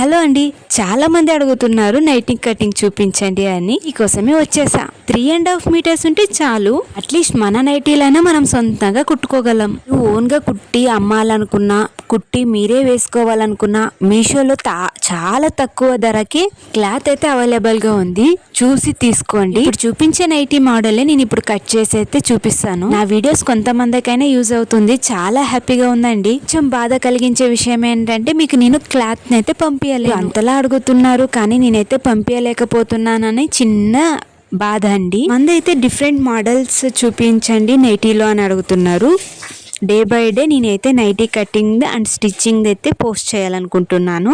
Hello అండి చాలా మంది అడుగుతున్నారు నైటింగ్ కటింగ్ చూపించండి అని. ఈ కోసమే వచ్చేసా. త్రీ అండ్ హాఫ్ మీటర్స్ ఉంటే చాలు. అట్లీస్ట్ మన నైటీలైనా మనం సొంతంగా కుట్టుకోగలం. ఓన్గా ఓన్గా కుట్టి అమ్మాలనుకున్నా కుట్టి మీరే వేసుకోవాలనుకున్నా మీషోలో తా- చాలా తక్కువ ధరకి క్లాత్ అయితే అవైలబుల్గా ఉంది. చూసి తీసుకోండి. ఇప్పుడు చూపించే నైటీ మోడల్ నేను ఇప్పుడు కట్ చేసి అయితే చూపిస్తాను. నా వీడియోస్ కొంతమందికైనా యూజ్ అవుతుంది. చాలా హ్యాపీగా ఉందండి. కొంచెం బాధ కలిగించే విషయం ఏంటంటే మీకు నేను క్లాత్ అయితే పంపించలేదు అంతలా అడుగుతున్నారు కానీ నేనైతే పంపించలేకపోతున్నానని చిన్న బాధ అండి. మందైతే డిఫరెంట్ మోడల్స్ చూపించండి నైటీలో అని అడుగుతున్నారు. డే బై డే నేనైతే నైటీ కటింగ్ అండ్ స్టిచ్చింగ్ అయితే పోస్ట్ చేయాలనుకుంటున్నాను.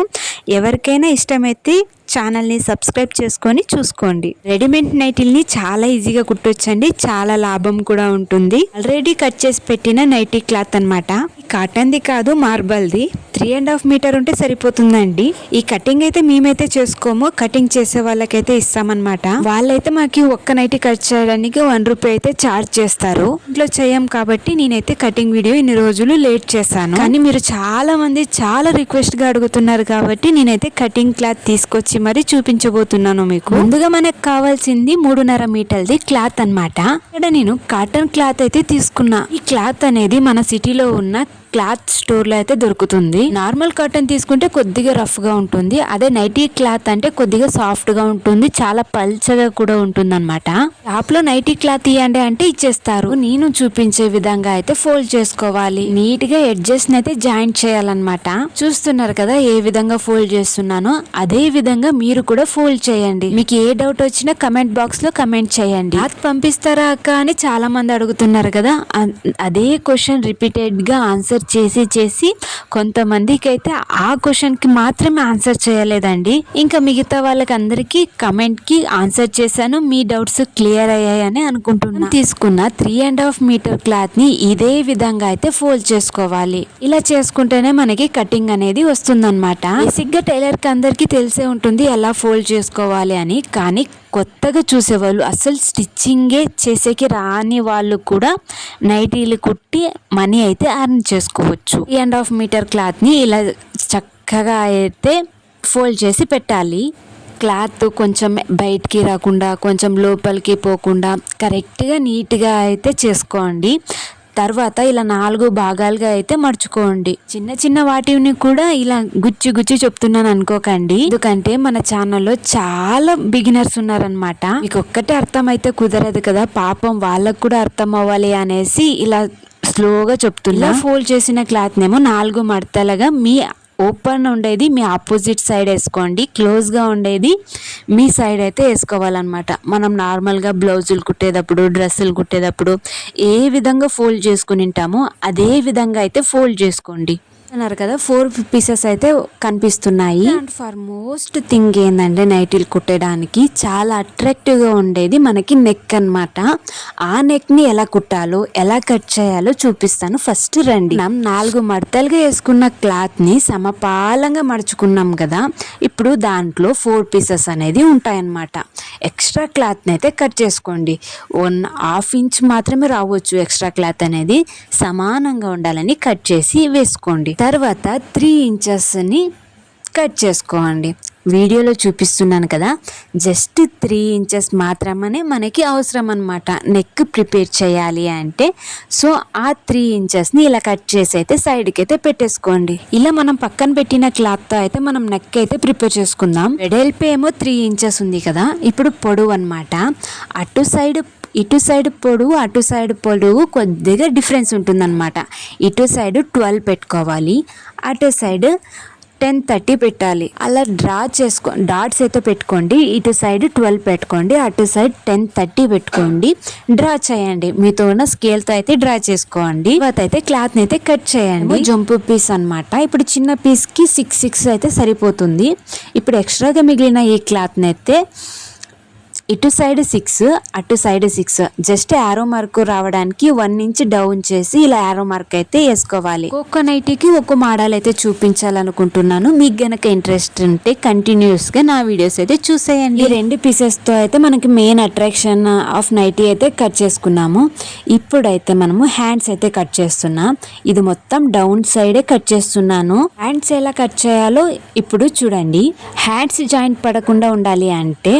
ఎవరికైనా ఇష్టమైతే ఛానల్ని సబ్స్క్రైబ్ చేసుకొని చూసుకోండి. రెడీమేడ్ నైటీల్ని చాలా ఈజీగా కుట్టొచ్చండి. చాలా లాభం కూడా ఉంటుంది. ఆల్రెడీ కట్ చేసి పెట్టిన నైటీ క్లాత్ అనమాట కాటన్ది కాదు మార్బల్ది. త్రీ అండ్ హాఫ్ మీటర్ ఉంటే సరిపోతుందండి. ఈ కటింగ్ అయితే మేమైతే చేసుకోము. కటింగ్ చేసే వాళ్ళకైతే ఇస్తామన్నమాట. వాళ్ళైతే మాకు ఒక్క నైటీ కట్ చేయడానికి వన్ రూపీ అయితే చార్జ్ చేస్తారు. ఇంట్లో చేయం కాబట్టి నేనైతే కటింగ్ వీడియో ఇన్ని రోజులు లేట్ చేశాను. కానీ మీరు చాలా మంది చాలా రిక్వెస్ట్గా అడుగుతున్నారు కాబట్టి నేనైతే కటింగ్ క్లాత్ తీసుకొచ్చి మరి చూపించబోతున్నాను మీకు. ముందుగా మనకు కావాల్సింది మూడున్నర మీటర్ది క్లాత్ అన్నమాట. ఇక్కడ నేను కాటన్ క్లాత్ అయితే తీసుకున్నా. ఈ క్లాత్ అనేది మన సిటీలో ఉన్న క్లాత్ స్టోర్లో అయితే దొరుకుతుంది. నార్మల్ కాటన్ తీసుకుంటే కొద్దిగా రఫ్గా ఉంటుంది. అదే నైటీ క్లాత్ అంటే కొద్దిగా సాఫ్ట్గా ఉంటుంది. చాలా పల్చగా కూడా ఉంటుంది అనమాట షాప్లో నైటీ క్లాత్ ఇవ్వండి అంటే ఇచ్చేస్తారు. నేను చూపించే విధంగా అయితే ఫోల్డ్ చేసుకోవాలి. నీట్గా ఎడ్జెస్ అయితే జాయింట్ చేయాలన్నమాట. చూస్తున్నారు కదా ఏ విధంగా ఫోల్డ్ చేస్తున్నానో? అదే విధంగా మీరు కూడా ఫోల్డ్ చేయండి. మీకు ఏ డౌట్ వచ్చినా కమెంట్ బాక్స్లో కమెంట్ చేయండి. క్లాత్ పంపిస్తారా అక్క అని చాలా మంది అడుగుతున్నారు కదా. అన్- అదే క్వశ్చన్ రిపీటెడ్గా ఆన్సర్ చేసి చేసి కొంతమందికి అయితే ఆ క్వశ్చన్కి మాత్రమే ఆన్సర్ చేయలేదండి. ఇంకా మిగతా వాళ్ళకి అందరికీ కమెంట్కి ఆన్సర్ చేశాను. మీ డౌట్స్ క్లియర్ అయ్యాయని అనుకుంటున్నాను తీసుకున్న త్రీ అండ్ హాఫ్ మీటర్ క్లాత్ని ఇదే విధంగా అయితే ఫోల్డ్ చేసుకోవాలి. ఇలా చేసుకుంటేనే మనకి కటింగ్ అనేది వస్తుందన్నమాట. బేసిక్గా టైలర్కి అందరికీ తెలిసే ఉంటుంది ఎలా ఫోల్డ్ చేసుకోవాలి అని. కానీ కొత్తగా చూసేవాళ్ళు. అసలు స్టిచ్చింగే చేసేకి రాని వాళ్ళు కూడా నైటీలు కుట్టి మనీ అయితే అర్న్ చేసుకోవచ్చు. త్రీ అండ్ హాఫ్ మీటర్ క్లాత్ని ఇలా చక్కగా అయితే ఫోల్డ్ చేసి పెట్టాలి. క్లాత్ కొంచెం బయటికి రాకుండా కొంచెం లోపలికి పోకుండా కరెక్ట్గా నీట్గా అయితే చేసుకోండి. తర్వాత ఇలా నాలుగు భాగాలుగా అయితే మర్చుకోండి చిన్న చిన్న వాటిని కూడా ఇలా గుచ్చి గుచ్చి చెప్తున్నాను అనుకోకండి. ఎందుకంటే మన ఛానల్లో చాలా బిగినర్స్ ఉన్నారనమాట మీకు ఒక్కటే అర్థం అయితే కుదరదు కదా పాపం వాళ్ళకు కూడా అర్థం అవ్వాలి అనేసి ఇలా స్లోగా చెప్తున్నా. ఫోల్డ్ చేసిన క్లాత్ నేమో నాలుగు మడతలుగా మీ ఓపెన్ ఉండేది మీ ఆపోజిట్ సైడ్ వేసుకోండి క్లోజ్గా ఉండేది మీ సైడ్ అయితే వేసుకోవాలన్నమాట. మనం నార్మల్గా బ్లౌజులు కుట్టేటప్పుడు డ్రెస్సులు కుట్టేటప్పుడు ఏ విధంగా ఫోల్డ్ చేసుకుని ఉంటామో అదే విధంగా అయితే ఫోల్డ్ చేసుకోండి. అన్నారు కదా ఫోర్ పీసెస్ అయితే కనిపిస్తున్నాయి. అండ్ ఫర్ మోస్ట్ థింగ్ ఏంటంటే నైటీలు కుట్టడానికి చాలా అట్రాక్టివ్గా ఉండేది మనకి నెక్ అన్నమాట. ఆ నెక్ని ఎలా కుట్టాలో ఎలా కట్ చేయాలో చూపిస్తాను. ఫస్ట్ రండి. మనం నాలుగు మడతలుగా వేసుకున్న క్లాత్ని సమపాలంగా మడుచుకున్నాం కదా ఇప్పుడు దాంట్లో ఫోర్ పీసెస్ అనేది ఉంటాయన్నమాట. ఎక్స్ట్రా క్లాత్ని అయితే కట్ చేసుకోండి. వన్ హాఫ్ ఇంచ్ మాత్రమే రావచ్చు ఎక్స్ట్రా క్లాత్ అనేది. సమానంగా ఉండాలని కట్ చేసి వేసుకోండి. తర్వాత త్రీ ఇంచెస్ని కట్ చేసుకోండి. వీడియోలో చూపిస్తున్నాను కదా జస్ట్ త్రీ ఇంచెస్ మాత్రమే మనకి అవసరం అనమాట నెక్ ప్రిపేర్ చేయాలి అంటే సో ఆ త్రీ ఇంచెస్ని ఇలా కట్ చేసి అయితే సైడ్కి అయితే పెట్టేసుకోండి. ఇలా మనం పక్కన పెట్టిన క్లాత్తో అయితే మనం నెక్ అయితే ప్రిపేర్ చేసుకుందాం. వెడల్పు ఏమో త్రీ ఇంచెస్ ఉంది కదా ఇప్పుడు పొడవు అనమాట అటు సైడ్ ఇటు సైడ్ పొడుగు అటు సైడ్ పొడుగు కొద్దిగా డిఫరెన్స్ ఉంటుందన్నమాట. ఇటు సైడ్ ట్వెల్వ్ పెట్టుకోవాలి అటు సైడ్ టెన్ థర్టీ పెట్టాలి. అలా డ్రా చేసుకో డాట్స్ అయితే పెట్టుకోండి ఇటు సైడ్ ట్వెల్వ్ పెట్టుకోండి అటు సైడ్ టెన్ థర్టీ పెట్టుకోండి. డ్రా చేయండి. మీతో ఉన్న స్కేల్తో అయితే డ్రా చేసుకోండి. తర్వాత అయితే క్లాత్ని అయితే కట్ చేయండి. జంపు పీస్ అన్నమాట. ఇప్పుడు చిన్న పీస్కి సిక్స్ సిక్స్ అయితే సరిపోతుంది. ఇప్పుడు ఎక్స్ట్రాగా మిగిలిన ఈ క్లాత్ని అయితే ఇటు సైడ్ సిక్స్ అటు side six. Just arrow mark రావడానికి వన్ ఇంచ్ డౌన్ చేసి ఇలా యారో మార్క్ అయితే వేసుకోవాలి. ఒక్కొక్క నైటీకి ఒక్కో మోడల్ అయితే చూపించాలనుకుంటున్నాను. మీకు గనక ఇంట్రెస్ట్ ఉంటే కంటిన్యూస్గా నా వీడియోస్ అయితే చూసేయండి. ఈ రెండు పీసెస్తో అయితే మనకి మెయిన్ అట్రాక్షన్ ఆఫ్ నైటీ అయితే కట్ చేసుకున్నాము. ఇప్పుడైతే మనము హ్యాండ్స్ అయితే కట్ చేస్తున్నా. ఇది మొత్తం డౌన్ సైడే కట్ చేస్తున్నాను. హ్యాండ్స్ ఎలా కట్ చేయాలో ఇప్పుడు చూడండి. హ్యాండ్స్ జాయింట్ పడకుండా ఉండాలి అంటే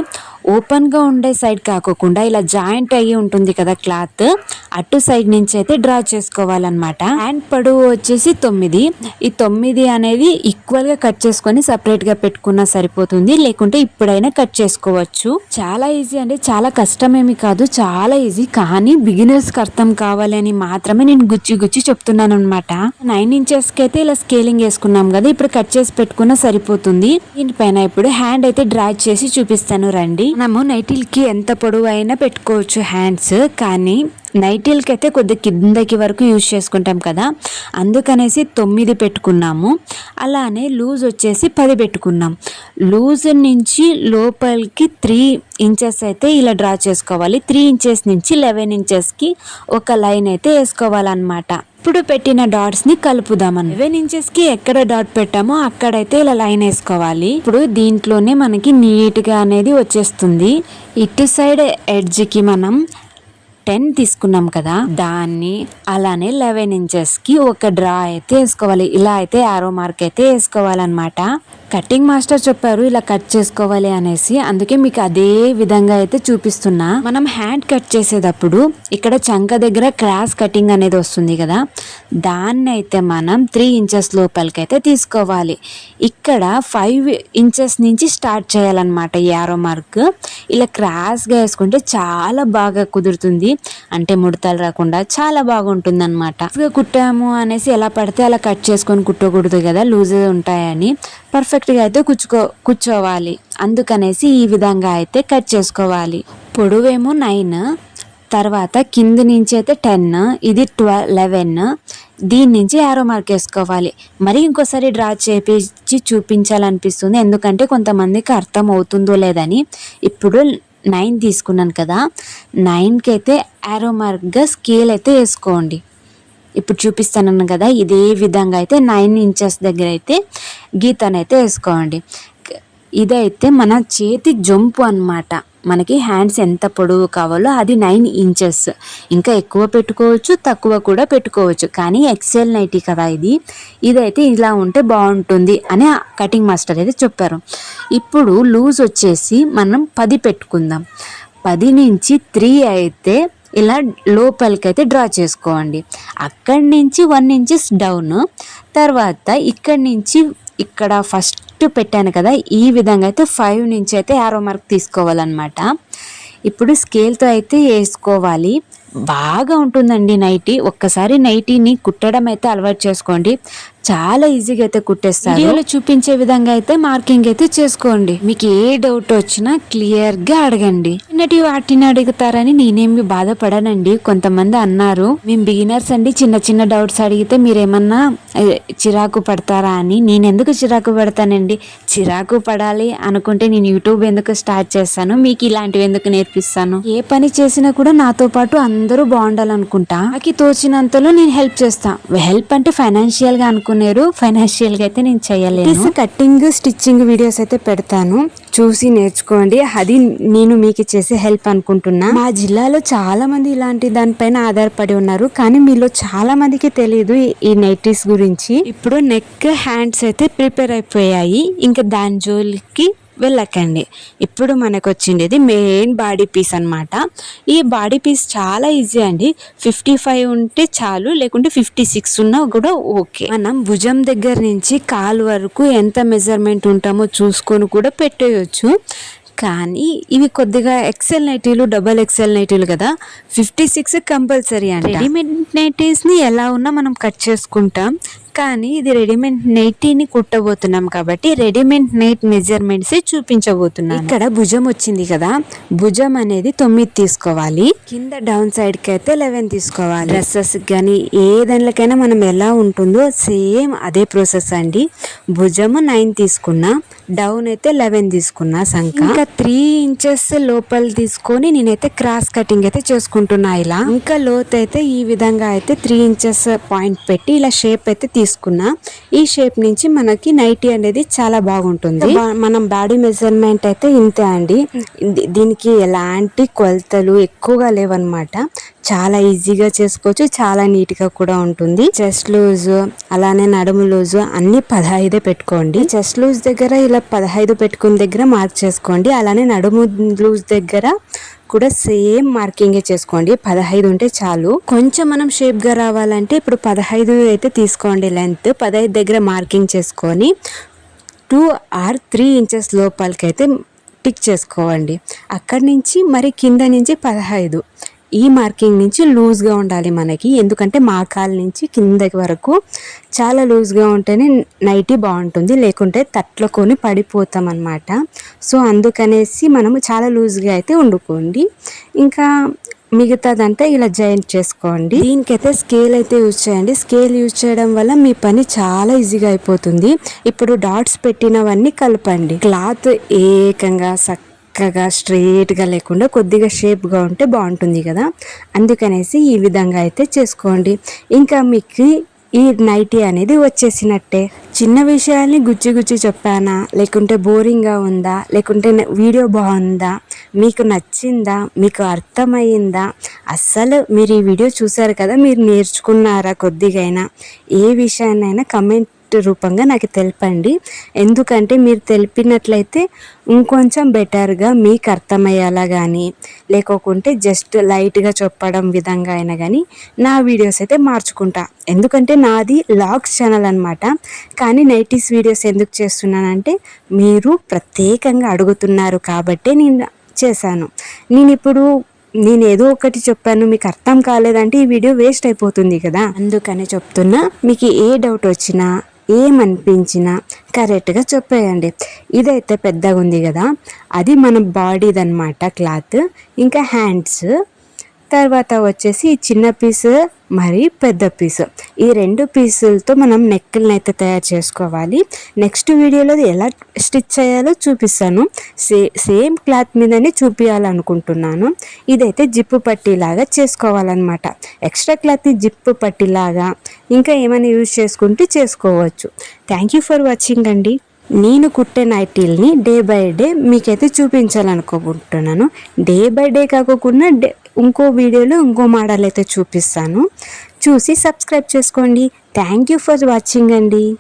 ఓపెన్గా ఉండే సైడ్ కాకోకుండా ఇలా జాయింట్ అయ్యి ఉంటుంది కదా క్లాత్ అటు సైడ్ నుంచి అయితే డ్రా చేసుకోవాలన్నమాట. అండ్ పొడవు వచ్చేసి తొమ్మిది. ఈ తొమ్మిది అనేది ఈక్వల్గా కట్ చేసుకొని సపరేట్గా పెట్టుకున్నా సరిపోతుంది. లేకుంటే ఇప్పుడైనా కట్ చేసుకోవచ్చు. చాలా ఈజీ అండి. చాలా కష్టమేమి కాదు. చాలా ఈజీ కానీ బిగినర్స్కి అర్థం కావాలి మాత్రమే నేను గుచ్చి గుచ్చి చెప్తున్నాను అనమాట నైన్ ఇంచెస్కి అయితే ఇలా స్కేలింగ్ వేసుకున్నాం కదా. ఇప్పుడు కట్ చేసి పెట్టుకున్నా సరిపోతుంది. దీనిపైన ఇప్పుడు హ్యాండ్ అయితే డ్రా చేసి చూపిస్తాను. రండి. మనము నైటిల్కి ఎంత పొడవు అయినా పెట్టుకోవచ్చు హ్యాండ్స్ కానీ నైటిల్కి అయితే కొద్ది కిందకి వరకు యూజ్ చేసుకుంటాం కదా. అందుకనేసి తొమ్మిది పెట్టుకున్నాము. అలానే లూజ్ వచ్చేసి పది పెట్టుకున్నాం. లూజ్ నుంచి లోపలికి త్రీ ఇంచెస్ అయితే ఇలా డ్రా చేసుకోవాలి. త్రీ ఇంచెస్ నుంచి లెవెన్ ఇంచెస్కి ఒక లైన్ అయితే వేసుకోవాలన్నమాట. ఇప్పుడు పెట్టిన డాట్స్ని కలుపుదామని. లెవెన్ ఇంచెస్కి ఎక్కడ డాట్ పెట్టామో అక్కడైతే ఇలా లైన్ వేసుకోవాలి. ఇప్పుడు దీంట్లోనే మనకి నీట్గా అనేది వచ్చేస్తుంది. ఇటు సైడ్ ఎడ్జ్కి మనం టెన్ తీసుకున్నాం కదా దాన్ని అలానే లెవెన్ ఇంచెస్కి ఒక డ్రా అయితే వేసుకోవాలి. ఇలా అయితే ఆరో మార్క్ అయితే వేసుకోవాలన్నమాట. కటింగ్ మాస్టర్ చెప్పారు ఇలా కట్ చేసుకోవాలి అనేసి. అందుకే మీకు అదే విధంగా అయితే చూపిస్తున్నా. మనం హ్యాండ్ కట్ చేసేటప్పుడు ఇక్కడ చంక దగ్గర క్రాస్ కటింగ్ అనేది వస్తుంది కదా. దాన్ని అయితే మనం త్రీ ఇంచెస్ లోపలికైతే తీసుకోవాలి. ఇక్కడ ఫైవ్ ఇంచెస్ నుంచి స్టార్ట్ చేయాలన్నమాట యారో మార్క్. ఇలా క్రాస్గా వేసుకుంటే చాలా బాగా కుదురుతుంది. అంటే ముడతలు రాకుండా చాలా బాగుంటుంది అనమాట కుట్టాము అనేసి ఎలా పడితే అలా కట్ చేసుకొని కుట్టకూడదు కదా. లూజ్ ఉంటాయని. పర్ఫెక్ట్ పర్ఫెక్ట్గా అయితే కూర్చుకో కూర్చోవాలి. అందుకనేసి ఈ విధంగా అయితే కట్ చేసుకోవాలి. పొడవేమో నైన్ తర్వాత కింద నుంచి అయితే టెన్ ఇది ట్వెల్వ్ లెవెన్ దీని నుంచి యారో మార్క్ వేసుకోవాలి. మరి ఇంకోసారి డ్రా చేపించి చూపించాలనిపిస్తుంది. ఎందుకంటే కొంతమందికి అర్థం అవుతుందో లేదని. ఇప్పుడు నైన్ తీసుకున్నాను కదా. నైన్కి అయితే యారో మార్క్గా స్కేల్ అయితే వేసుకోండి. ఇప్పుడు చూపిస్తానన్నాను కదా ఇదే విధంగా అయితే నైన్ ఇంచెస్ దగ్గర అయితే గీతనైతే వేసుకోండి. ఇదైతే మన చేతి జంపు అన్నమాట. మనకి హ్యాండ్స్ ఎంత పొడవు కావాలో అది నైన్ ఇంచెస్ ఇంకా ఎక్కువ పెట్టుకోవచ్చు తక్కువ కూడా పెట్టుకోవచ్చు. కానీ ఎక్సెల్ నైటీ కదా ఇది. ఇదైతే ఇలా ఉంటే బాగుంటుంది అని కటింగ్ మాస్టర్ అయితే చెప్పారు. ఇప్పుడు లూజ్ వచ్చేసి మనం పది పెట్టుకుందాం. పది నుంచి త్రీ అయితే ఇలా లోపలికి అయితే డ్రా చేసుకోండి. అక్కడి నుంచి వన్ ఇంచెస్ డౌన్. తర్వాత ఇక్కడి నుంచి ఇక్కడ ఫస్ట్ పెట్టాను కదా ఈ విధంగా అయితే ఫైవ్ నుంచి అయితే యారో మార్క్ తీసుకోవాలన్నమాట. ఇప్పుడు స్కేల్తో అయితే వేసుకోవాలి. బాగా ఉంటుందండి నైటీ. ఒక్కసారి నైటీని కుట్టడం అయితే అలవాటు చేసుకోండి. చాలా ఈజీగా అయితే కుట్టేస్తారు. వీడియోలో చూపించే విధంగా అయితే మార్కింగ్ అయితే చేసుకోండి. మీకు ఏ డౌట్ వచ్చినా క్లియర్గా అడగండి. చిన్నటి వాటిని అడుగుతారని నేనేమి బాధపడనండి. కొంతమంది అన్నారు మేము బిగినర్స్ అండి. చిన్న చిన్న డౌట్స్ అడిగితే మీరేమన్నా చిరాకు పడతారా అని. నేను ఎందుకు చిరాకు పడతానండి? చిరాకు పడాలి అనుకుంటే నేను యూట్యూబ్ ఎందుకు స్టార్ట్ చేస్తాను? మీకు ఇలాంటివి ఎందుకు నేర్పిస్తాను? ఏ పని చేసినా కూడా నాతో పాటు అందరూ బాగుండాలనుకుంటా. నాకు తోచినంతలో నేను హెల్ప్ చేస్తా. హెల్ప్ అంటే ఫైనాన్షియల్గా అనుకున్నారు ఫైనాన్షియల్గా అయితే నేను చేయలేను. కటింగ్ స్టిచ్చింగ్ వీడియోస్ అయితే పెడతాను. చూసి నేర్చుకోండి. అది నేను మీకు చేసే హెల్ప్ అనుకుంటున్నా. మా జిల్లాలో చాలా మంది ఇలాంటి దానిపైన ఆధారపడి ఉన్నారు. కానీ మీలో చాలా మందికి తెలియదు ఈ- ఈ నైటీస్ గురించి. ఇప్పుడు నెక్ హ్యాండ్స్ అయితే ప్రిపేర్ అయిపోయాయి. ఇంకా దాని జోలికి వెళ్ళకండి. ఇప్పుడు మనకు వచ్చిండేది మెయిన్ బాడీ పీస్ అన్నమాట. ఈ బాడీ పీస్ చాలా ఈజీ అండి. ఫిఫ్టీ ఫైవ్ ఉంటే చాలు లేకుంటే ఫిఫ్టీ సిక్స్ ఉన్నా కూడా ఓకే మనం భుజం దగ్గర నుంచి కాలు వరకు ఎంత మెజర్మెంట్ ఉంటామో చూసుకొని కూడా పెట్టేయచ్చు. కానీ ఇవి కొద్దిగా ఎక్సెల్ నైటీలు డబల్ ఎక్సెల్ నైటీలు కదా. ఫిఫ్టీ సిక్స్ కంపల్సరీ అండి రెడీమేడ్ నైటీస్ని ఎలా ఉన్నా మనం కట్ చేసుకుంటాం. కానీ ఇది రెడీమేడ్ నైటీని కుట్టబోతున్నాం కాబట్టి రెడీమేడ్ నైట్ మెజర్మెంట్స్ చూపించబోతున్నాం ఇక్కడ భుజం వచ్చింది కదా భుజం అనేది తొమ్మిది తీసుకోవాలి. కింద డౌన్ సైడ్కి అయితే లెవెన్ తీసుకోవాలి. డ్రెస్సెస్ కానీ ఏ దానికైనా మనం ఎలా ఉంటుందో సేమ్ అదే ప్రాసెస్ అండి. భుజము నైన్ తీసుకున్నా డౌన్ అయితే లెవెన్ తీసుకున్నా సంఖ ఇంకా త్రీ ఇంచెస్ లోపల తీసుకొని నేనైతే క్రాస్ కటింగ్ అయితే చేసుకుంటున్నా ఇలా. ఇంకా లోత్ అయితే ఈ విధంగా అయితే త్రీ ఇంచెస్ పాయింట్ పెట్టి ఇలా షేప్ అయితే తీసుకున్నా ఈ షేప్ నుంచి మనకి నైటీ అనేది చాలా బాగుంటుంది. మనం బాడీ మెజర్మెంట్ అయితే ఇంతే అండి. దీనికి ఎలాంటి కొలతలు ఎక్కువగా లేవన్నమాట. చాలా ఈజీగా చేసుకోవచ్చు చాలా నీట్గా కూడా ఉంటుంది. చెస్ట్ లూజ్ అలానే నడుము లూజ్ అన్ని పదహైదే పెట్టుకోండి. చెస్ట్ లూజ్ దగ్గర ఇలా పదహైదు పెట్టుకున్న దగ్గర మార్క్ చేసుకోండి. అలానే నడుము లూజ్ దగ్గర కూడా సేమ్ మార్కింగే చేసుకోండి. పదహైదు ఉంటే చాలు. కొంచెం మనం షేప్గా రావాలంటే ఇప్పుడు పదహైదు అయితే తీసుకోండి లెంత్ పదహైదు దగ్గర మార్కింగ్ చేసుకొని టూ ఆర్ త్రీ ఇంచెస్ లోపలికైతే టిక్ చేసుకోండి. అక్కడి నుంచి మరి కింద నుంచి పదహైదు. ఈ మార్కింగ్ నుంచి లూజ్గా ఉండాలి మనకి. ఎందుకంటే మాకాల నుంచి కిందకి వరకు చాలా లూజ్గా ఉంటేనే నైటీ బాగుంటుంది. లేకుంటే తట్లుకొని పడిపోతాం అన్నమాట సో అందుకనేసి మనము చాలా లూజ్గా అయితే వండుకోండి ఇంకా మిగతాదంతా ఇలా జాయింట్ చేసుకోండి. దీనికైతే స్కేల్ అయితే యూజ్ చేయండి. స్కేల్ యూజ్ చేయడం వల్ల మీ పని చాలా ఈజీగా అయిపోతుంది. ఇప్పుడు డాట్స్ పెట్టినవన్నీ కలపండి. క్లాత్ ఏకంగా చక్కగా స్ట్రైట్గా లేకుండా కొద్దిగా షేప్గా ఉంటే బాగుంటుంది కదా. అందుకనేసి ఈ విధంగా అయితే చేసుకోండి. ఇంకా మీకు ఈ నైటీ అనేది వచ్చేసినట్టే. చిన్న విషయాల్ని గుచ్చి గుచ్చి చెప్పానా? లేకుంటే బోరింగ్గా ఉందా? లేకుంటే వీడియో బాగుందా? మీకు నచ్చిందా? మీకు అర్థమైందా అస్సలు మీరు ఈ వీడియో చూసారు కదా మీరు నేర్చుకున్నారా కొద్దిగైనా? ఏ విషయాన్నైనా కమెంట్ రూపంగా నాకు తెలపండి. ఎందుకంటే మీరు తెలిపినట్లయితే ఇంకొంచెం బెటర్గా మీకు అర్థమయ్యేలా కానీ లేకోకుంటే జస్ట్ లైట్గా చెప్పడం విధంగా అయినా కానీ నా వీడియోస్ అయితే మార్చుకుంటా. ఎందుకంటే నాది లాగ్స్ ఛానల్ అనమాట కానీ నైటీస్ వీడియోస్ ఎందుకు చేస్తున్నానంటే మీరు ప్రత్యేకంగా అడుగుతున్నారు కాబట్టే నేను చేశాను. నేను ఇప్పుడు నేను ఏదో ఒకటి చెప్పాను మీకు అర్థం కాలేదంటే ఈ వీడియో వేస్ట్ అయిపోతుంది కదా. అందుకనే చెప్తున్నా మీకు ఏ డౌట్ వచ్చినా ఏమనిపించినా కరెక్ట్గా చెప్పేయండి. ఇదైతే పెద్దగా ఉంది కదా. అది మన బాడీదనమాట క్లాత్. ఇంకా హ్యాండ్స్. తర్వాత వచ్చేసి చిన్న పీస్ మరి పెద్ద పీస్. ఈ రెండు పీసులతో మనం నెక్కులను అయితే తయారు చేసుకోవాలి. నెక్స్ట్ వీడియోలో ఎలా స్టిచ్ చేయాలో చూపిస్తాను. సే సేమ్ క్లాత్ మీదనే చూపించాలనుకుంటున్నాను ఇదైతే జిప్పు పట్టీలాగా చేసుకోవాలన్నమాట. ఎక్స్ట్రా క్లాత్ని జిప్పు పట్టీలాగా ఇంకా ఏమైనా యూజ్ చేసుకుంటే చేసుకోవచ్చు. థ్యాంక్ యూ ఫర్ వాచింగ్ అండి. నేను కుట్టే నైటీల్ని డే బై డే మీకైతే చూపించాలనుకుంటున్నాను. డే బై డే కాకుండా డే ఇంకో వీడియోలో ఇంకో మోడల్ అయితే చూపిస్తాను. చూసి సబ్స్క్రైబ్ చేసుకోండి. థ్యాంక్ యూ ఫర్ వాచింగ్ అండి.